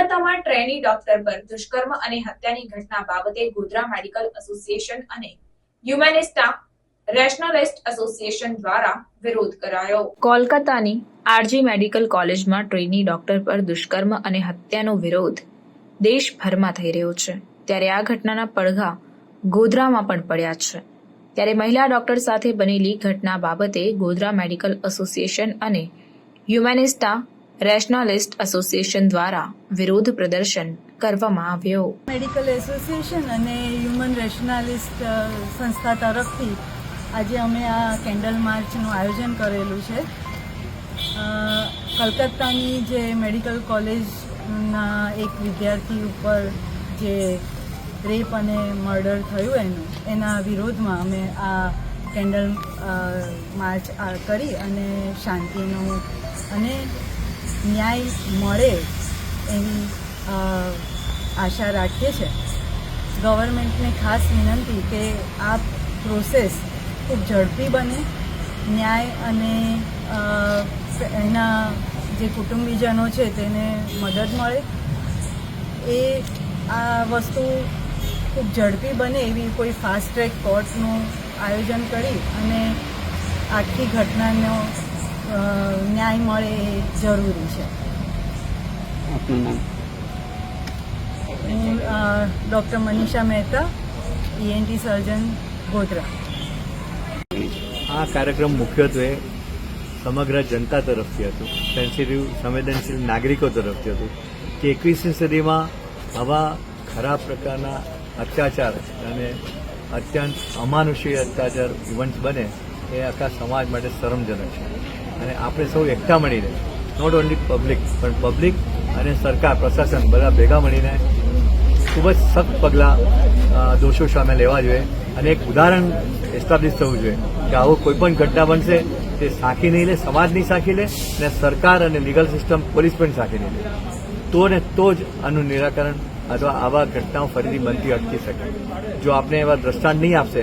ગોધરામાં trainee doctor પર દુષ્કર્મ અને હત્યાની ઘટના બાબતે ગોધરા મેડિકલ એસોસિએશન અને હ્યુમેનિસ્ટા રેશનલિસ્ટ એસોસિએશન દ્વારા વિરોધ કરાયો. કોલકાતાની આરજી મેડિકલ કોલેજમાં ટ્રેની ડોક્ટર પર દુષ્કર્મ અને હત્યાનો વિરોધ દેશભરમાં થઈ રહ્યો છે. ત્યારે આ ઘટનાના પડઘા ગોધરામાં પણ પડ્યા છે. ત્યારે મહિલા ડોક્ટર સાથે બનેલી ઘટના બાબતે ગોધરા મેડિકલ એસોસિએશન અને હ્યુમેનિસ્ટા રેશનલિસ્ટ એસોસિએશન દ્વારા વિરોધ પ્રદર્શન કરવામાં આવ્યો. મેડિકલ એસોસિએશન અને હ્યુમન રેશનાલિસ્ટ સંસ્થા તરફથી આજે અમે આ કેન્ડલ માર્ચનું આયોજન કરેલું છે. કલકત્તાની જે મેડિકલ કોલેજના એક વિદ્યાર્થી ઉપર જે રેપ અને મર્ડર થયું એનું, એના વિરોધમાં અમે આ કેન્ડલ માર્ચ કરી અને શાંતિનું અને ન્યાય મળે એવી આશા રાખીએ છીએ. ગવર્મેન્ટને ખાસ વિનંતી કે આ પ્રોસેસ ખૂબ ઝડપી બને. ન્યાય અને એના જે કુટુંબીજનો છે તેને મદદ મળે. એ આ વસ્તુ ખૂબ ઝડપી બને એવી કોઈ ફાસ્ટ ટ્રેક કોર્ટનું આયોજન કરી અને આખી ઘટનાનો ન્યાય મળે એ જરૂરી છે. હું doctor Manisha Mehta ENT surgeon Godhra. આ કાર્યક્રમ મુખ્યત્વે સમગ્ર જનતા તરફથી હતું. સેન્સિટિવ સંવેદનશીલ નાગરિકો તરફથી હતું કે એકવીસમી સદીમાં આવા ખરાબ પ્રકારના અત્યાચાર અને અત્યંત અમાનુષીય અત્યાચાર ઇવન્ટ બને એ આખા સમાજ માટે શરમજનક છે. અને આપણે સૌ એકઠા મળીને નોટ ઓનલી પબ્લિક પણ પબ્લિક અને સરકાર, પ્રશાસન બધા ભેગા મળીને ખૂબ જ સખ્ત પગલાં દોષો સામે લેવા જોઈએ અને એક ઉદાહરણ એસ્ટાબ્લિશ થવું જોઈએ કે આવો કોઈ પણ ઘટના બનશે, તે સાખી નહીં લે, સમાજ નહીં સાખી લે અને સરકાર અને લીગલ સિસ્ટમ પોલીસ પણ સાખી નહીં લે. તો ને તો જ આનું નિરાકરણ અથવા આવા ઘટનાઓ ફરીથી બનતી અટકી શકે. જો આપણે એવા દ્રષ્ટાંત નહીં આપશે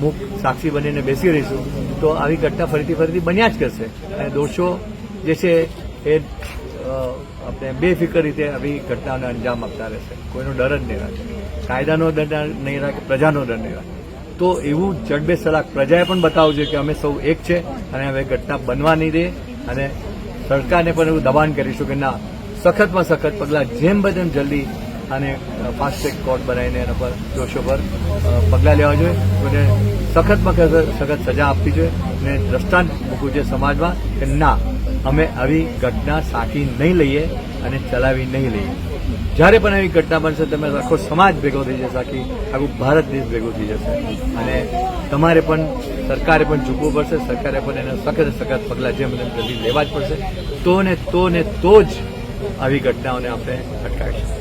મુખ સાક્ષી બનીને બેસી રહીશું તો આવી ઘટના ફરીથી ફરીથી બન્યા જ કરશે. અને દોષો જે છે એ આપણે બેફિકર રીતે આવી ઘટનાઓને અંજામ આપતા રહેશે. કોઈનો ડર જ નહીં રાખે. કાયદાનો ડર નહીં રાખે, પ્રજાનો ડર નહીં રાખે. તો એવું જડબે સલાક પ્રજાએ પણ બતાવવું જોઈએ કે અમે સૌ એક છે અને હવે ઘટના બનવા નહીં દે અને સરકારને પણ એવું દબાણ કરીશું કે ના, સખતમાં સખત પગલાં જેમ બને જલ્દી અને ફાસ્ટ ટ્રેક કોર્ટ બનાવીને એના પર દોષો પર પગલાં લેવા જોઈએ. અને સખતમાં સખત સજા આપવી જોઈએ અને દ્રષ્ટાંત મૂકવું જોઈએ સમાજમાં કે ના, અમે આવી ઘટના સાચી નહીં લઈએ અને ચલાવી નહીં લઈએ. જ્યારે પણ આવી ઘટના બનશે, તમે આખો સમાજ ભેગો થઈ જશે, આખી, આખું ભારત દેશ ભેગો થઈ જશે. અને તમારે પણ, સરકારે પણ ઝૂકવું પડશે, સરકારે પણ એના સખત સખત પગલાં જેમ તેમ જલ્દી લેવા જ પડશે. તો ને તો ને તો જ આવી ઘટનાઓને આપણે અટકાવી શકીએ